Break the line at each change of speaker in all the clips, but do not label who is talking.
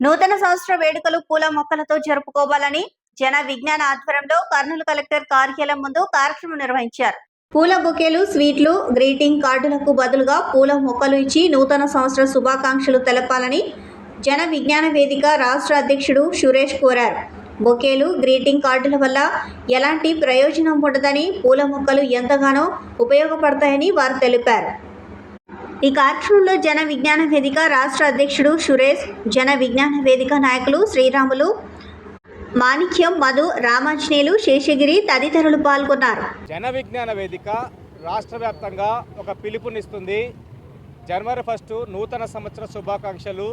నూతన సంవత్సర వేడుకలు పూల మొక్కలతో జరుపుకోవాలని జన విజ్ఞాన ఆధ్వర్యంలో కర్నూలు కలెక్టర్ కార్యాలయం ముందు కార్యక్రమం నిర్వహించారు. పూల బొకేలు స్వీట్లు గ్రీటింగ్ కార్డులకు బదులుగా పూల మొక్కలు ఇచ్చి నూతన సంవత్సర శుభాకాంక్షలు తెలపాలని జన విజ్ఞాన వేదిక రాష్ట్ర అధ్యక్షుడు సురేష్ కోరారు. బొకేలు గ్రీటింగ్ కార్డుల వల్ల ఎలాంటి ప్రయోజనం ఉండదని పూల మొక్కలు ఎంతగానో ఉపయోగపడతాయని వారు తెలిపారు. ఈ కార్యక్రమంలో జన విజ్ఞాన వేదిక రాష్ట్ర అధ్యక్షుడు సురేష్ జన విజ్ఞాన వేదిక నాయకులు శ్రీరాములు మాణిక్యం మధు రామాంజనేయులు శేషగిరి తదితరులు పాల్గొన్నారు.
జన విజ్ఞాన వేదిక రాష్ట్ర వ్యాప్తంగా ఒక పిలుపునిస్తుంది. జనవరి ఫస్ట్ నూతన సంవత్సర శుభాకాంక్షలు.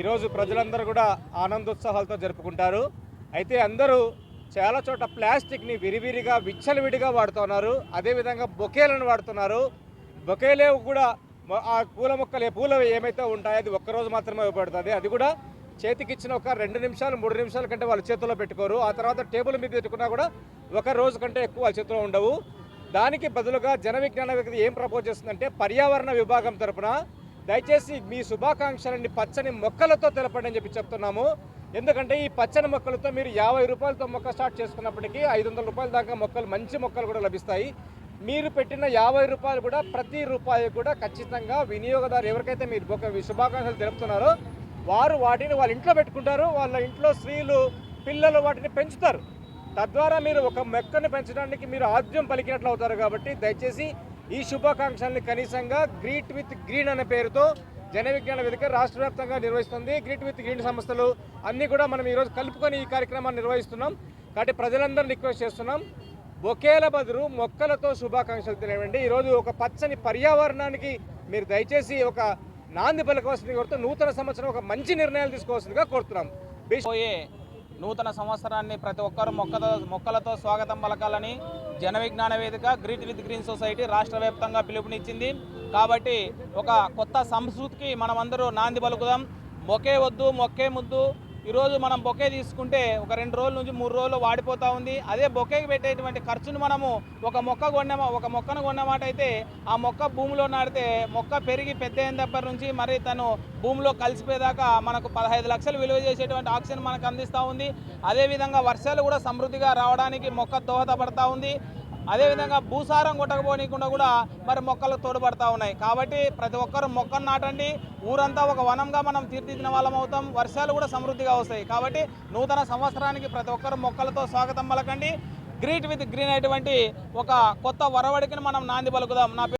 ఈరోజు ప్రజలందరూ కూడా ఆనందోత్సాహాలతో జరుపుకుంటారు. అయితే అందరూ చాలా చోట ప్లాస్టిక్ని విరివిరిగా విచ్చలవిడిగా వాడుతున్నారు అదేవిధంగా బొకేలను వాడుతున్నారు. బొకేలే కూడా ఆ పూల మొక్కలు ఏ ఏమైతే ఉంటాయో అది ఒక్కరోజు మాత్రమే ఉపయోగపడుతుంది అది కూడా చేతికిచ్చిన ఒక రెండు నిమిషాలు మూడు నిమిషాల కంటే వాళ్ళ చేతుల్లో పెట్టుకోరు. ఆ తర్వాత టేబుల్ మీద పెట్టుకున్నా కూడా ఒక రోజు కంటే ఎక్కువ వాళ్ళ చేతిలో ఉండవు. దానికి బదులుగా జన విజ్ఞాన వ్యక్తి ఏం ప్రపోజ్ చేస్తుందంటే పర్యావరణ విభాగం తరపున దయచేసి మీ శుభాకాంక్షలని పచ్చని మొక్కలతో తెలపండి అని చెప్పి చెప్తున్నాము. ఎందుకంటే ఈ పచ్చని మొక్కలతో మీరు యాభై రూపాయలతో మొక్క స్టార్ట్ చేసుకున్నప్పటికీ ఐదు వందల రూపాయల దాకా మొక్కలు మంచి మొక్కలు కూడా లభిస్తాయి. మీరు పెట్టిన యాభై రూపాయలు కూడా ప్రతి రూపాయి కూడా ఖచ్చితంగా వినియోగదారు ఎవరికైతే మీరు శుభాకాంక్షలు తెలుపుతున్నారో వారు వాటిని వాళ్ళ ఇంట్లో పెట్టుకుంటారు వాళ్ళ ఇంట్లో స్త్రీలు పిల్లలు వాటిని పెంచుతారు. తద్వారా మీరు ఒక మొక్కను పెంచడానికి మీరు ఆద్యం పలికినట్లు అవుతారు కాబట్టి దయచేసి ఈ శుభాకాంక్షల్ని కనీసంగా గ్రీట్ విత్ గ్రీన్ అనే పేరుతో జన విజ్ఞాన వేదిక రాష్ట్ర వ్యాప్తంగా నిర్వహిస్తుంది. గ్రీట్ విత్ గ్రీన్ సంస్థలు అన్నీ కూడా మనం ఈరోజు కలుపుకొని ఈ కార్యక్రమాన్ని నిర్వహిస్తున్నాం. కాబట్టి ప్రజలందరూ రిక్వెస్ట్ చేస్తున్నాం. బొకేల బదులు మొక్కలతో శుభాకాంక్షలు తెలియవండి. ఈరోజు ఒక పచ్చని పర్యావరణానికి మీరు దయచేసి ఒక నాంది పలకవలసింది కోరుతూ నూతన సంవత్సరం ఒక మంచి నిర్ణయాలు తీసుకోవాల్సిందిగా కోరుతున్నాం.
పోయే నూతన సంవత్సరాన్ని ప్రతి ఒక్కరూ మొక్కతో మొక్కలతో స్వాగతం పలకాలని జన విజ్ఞాన వేదిక గ్రీట్ విత్ గ్రీన్ సొసైటీ రాష్ట్ర వ్యాప్తంగా పిలుపునిచ్చింది. కాబట్టి ఒక కొత్త సంస్కృతికి మనమందరూ నాంది పలుకుదాం. మొక్కే వద్దు మొక్కే ముద్దు. ఈరోజు మనం బొకే తీసుకుంటే ఒక రెండు రోజుల నుంచి మూడు రోజులు వాడిపోతూ ఉంది. అదే బొకేకి పెట్టేటువంటి ఖర్చును మనము ఒక మొక్క కొన్న ఒక మొక్కను కొన్నమాట అయితే ఆ మొక్క భూమిలో నాటితే మొక్క పెరిగి పెద్ద అయిన దగ్గర నుంచి మరి తను భూమిలో కలిసిపోయేదాకా మనకు పదహైదు లక్షలు విలువ చేసేటువంటి ఆక్సిజన్ మనకు అందిస్తూ ఉంది. అదేవిధంగా వర్షాలు కూడా సమృద్ధిగా రావడానికి మొక్క దోహదపడతా ఉంది. అదేవిధంగా భూసారం కొట్టకపోనీయకుండా కూడా మరి మొక్కలు తోడ్పడతా ఉన్నాయి. కాబట్టి ప్రతి ఒక్కరు మొక్కను నాటండి. ఊరంతా ఒక వనంగా మనం తీర్చిదిద్దిన వాళ్ళం అవుతాం. వర్షాలు కూడా సమృద్ధిగా వస్తాయి. కాబట్టి నూతన సంవత్సరానికి ప్రతి ఒక్కరు మొక్కలతో స్వాగతం పలకండి. గ్రీట్ విత్ గ్రీన్ అటువంటి ఒక కొత్త వరవడికిని మనం నాంది పలుకుదాం. నా పేరు